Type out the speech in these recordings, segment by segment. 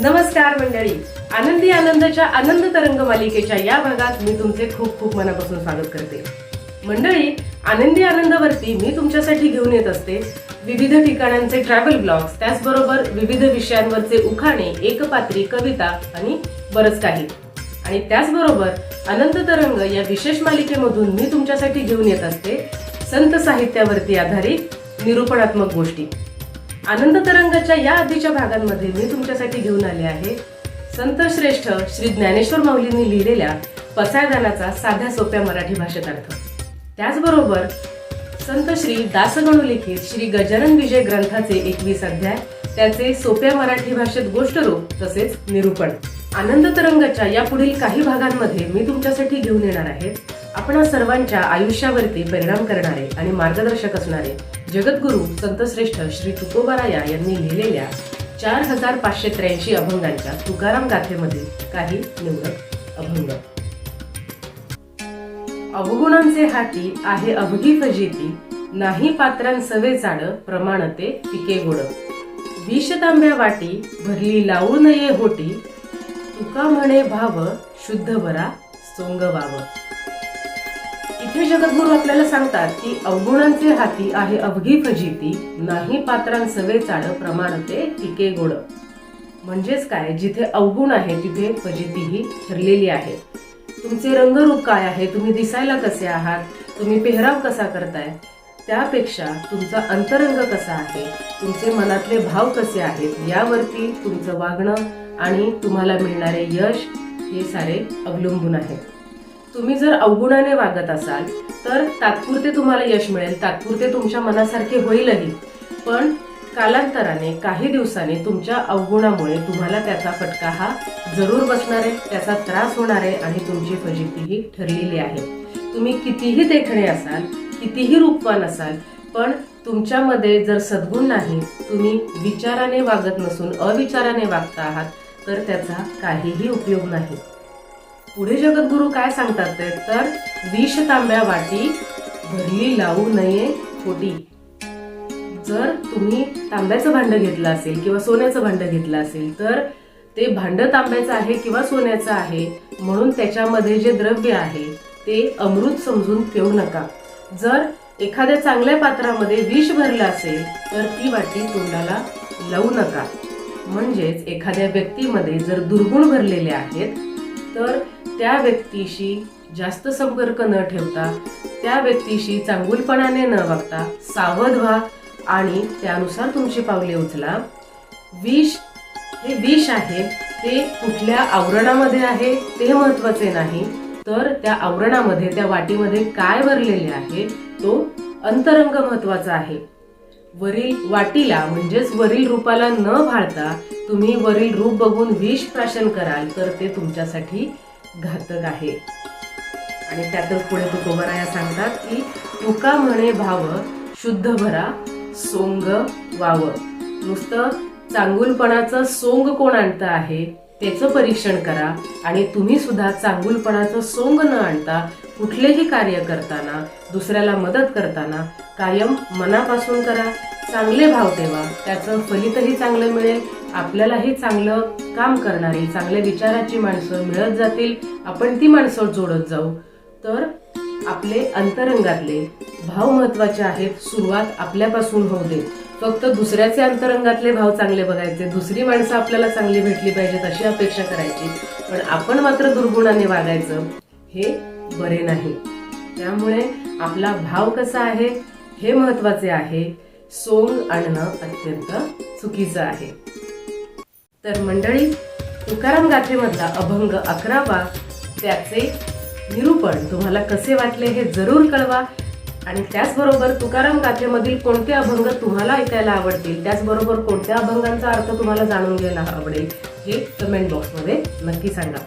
नमस्कार मंडळी. आनंदी आनंदाच्या आनंद तरंग मालिकेच्या या भागात मी तुमचे खूप खूप मनापासून स्वागत करते. मंडळी आनंदी आनंदावरती मी तुमच्यासाठी घेऊन येत असते विविध ठिकाणांचे ट्रॅव्हल ब्लॉग्स त्याचबरोबर विविध विषयांवरचे उखाणे एकपात्री कविता आणि बरंच काही. आणि त्याचबरोबर अनंत तरंग या विशेष मालिकेमधून मी तुमच्यासाठी घेऊन येत असते संत साहित्यावरती आधारित निरूपणात्मक गोष्टी. आनंद तरंगाच्या या आधीच्या भागांमध्ये मी तुमच्यासाठी घेऊन आले आहे. संत श्रेष्ठ श्री ज्ञानेश्वर माऊलींनी लिहिलेल्या पसायदानाचा साध्या सोप्या मराठी भाषेत अर्थ. त्याचबरोबर संत श्री दासगणू लिखित श्री गजानन विजय ग्रंथाचे एकवीस अध्याय त्याचे सोप्या मराठी भाषेत गोष्टरूप तसेच निरूपण. आनंद तरंगाच्या या पुढील काही भागांमध्ये मी तुमच्यासाठी घेऊन येणार आहे. आपण सर्वांच्या आयुष्यावरती परिणाम करणारे आणि मार्गदर्शक असणारे जगद्गुरु संतश्रेष्ठ श्री तुकोबाराया यांनी लिहिलेल्या चार हजार पाचशे त्र्याऐंशी अभंगांच्या तुकाराम गाथेमधील काही निवडक अभंग. अवगुणांचे हाती आहे अवघी फजिती नाही पात्रां सवे चाड प्रमाण ते पिके गोड. विष तांब्या वाटी भरली लावू नये होटी तुका म्हणे भाव शुद्ध बरा सोंग वाव. इथे जगद्गुरु आपल्याला सांगतात की अवगुणांचे हाती आहे अवघी फजिती नाही पात्रां सवे चाड प्रमाण ते टिके गोड. म्हणजेच काय? जिथे अवगुण आहे तिथे फजितीही ठरलेली आहे. तुमचे रंगरूप काय आहे? तुम्ही दिसायला कसे आहात? तुम्ही पेहराव कसा करताय? त्यापेक्षा तुमचा अंतरंग कसा आहे? तुमचे मनातले भाव कसे आहेत? यावरती तुमचं वागणं आणि तुम्हाला मिळणारे यश हे सारे अवलंबून आहे. तुम्ही जर अवगुणाने वागत असाल तर तात्पुरते तुम्हाला यश मिळेल तात्पुरते तुमच्या मनासारखे होईलही. पण कालांतराने काही दिवसाने तुमच्या अवगुणामुळे तुम्हाला त्याचा फटका हा जरूर बसणार आहे त्याचा त्रास होणार आहे आणि तुमची फजितीही ठरलेली आहे. तुम्ही कितीही देखणे असाल कितीही रूपवान असाल पण तुमच्यामध्ये जर सद्गुण नाही तुम्ही विचाराने वागत नसून अविचाराने वागता आहात तर त्याचा काहीही उपयोग नाही. पुढे जगद्गुरु काय सांगतात ते? तर विष तांब्या वाटी भरली लावू नये खोटी. जर तुम्ही तांब्याचं भांडं घेतलं असेल किंवा सोन्याचं भांडं घेतलं असेल तर ते भांड तांब्याचं आहे किंवा सोन्याचं आहे म्हणून त्याच्यामध्ये जे द्रव्य आहे ते अमृत समजून ठेवू नका. जर एखाद्या चांगल्या पात्रामध्ये विष भरलं असेल तर ती वाटी तोंडाला लावू नका. म्हणजेच एखाद्या व्यक्तीमध्ये जर दुर्गुण भरलेले आहेत तर त्या व्यक्तीशी जास्त संपर्क न ठेवता त्या व्यक्तीशी चांगुलपणाने न वागता सावध व्हा आणि त्यानुसार तुमची पावले उचला. विष हे विष आहे ते कुठल्या आवरणामध्ये आहे ते महत्त्वाचे नाही. तर त्या आवरणामध्ये त्या वाटीमध्ये काय भरलेले आहे तो अंतरंग महत्त्वाचा आहे. वरील वाटीला म्हणजेच वरील रूपाला न भाळता तुम्ही वरील रूप बघून विष प्राशन कराल तर ते तुमच्यासाठी घातक आहे. आणि त्यातच पुढे तुकोबराया सांगतात की तुका म्हणे भाव शुद्ध भरा सोंग वाव. नुसतं चांगुलपणाचं सोंग कोण आणतं आहे त्याचं परीक्षण करा. आणि तुम्ही सुद्धा चांगुलपणाचं सोंग न आणता कुठलेही कार्य करताना दुसऱ्याला मदत करताना कायम मनापासून करा. चांगले भाव देवा त्याचं फलितही चांगलं मिळेल. आपल्यालाही चांगलं काम करणारी चांगल्या विचाराची माणसं मिळत जातील. आपण ती माणसं जोडत जाऊ. तर आपले अंतरंगातले भाव महत्त्वाचे आहेत. सुरुवात आपल्यापासून होऊ दे. फक्त दुसऱ्याचे अंतरंगातले भाव चांगले बघायचे. दुसरी माणसं आपल्याला चांगली भेटली पाहिजेत अशी अपेक्षा करायची. पण आपण मात्र दुर्गुणाने वागायचं हे बरे नाही. त्यामुळे आपला भाव कसा आहे हे महत्त्वाचे आहे. सोंग आणणं अत्यंत चुकीचं आहे. तर मंडळी तुकाराम गाथेमधला अभंग अकरावा त्याचे निरूपण तुम्हाला कसे वाटले हे जरूर कळवा. आणि त्याचबरोबर तुकाराम गाथेमधील कोणते अभंग तुम्हाला ऐकायला आवडतील त्याचबरोबर कोणत्या अभंगांचा अर्थ तुम्हाला जाणून घ्यायला आवडेल हे कमेंट बॉक्समध्ये नक्की सांगा.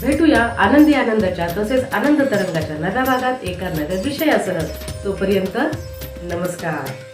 भेटूया आनंदी आनंदाच्या तसेच आनंद तरंगाच्या नव्या भागात एका नव्या विषयासह. तोपर्यंत नमस्कार.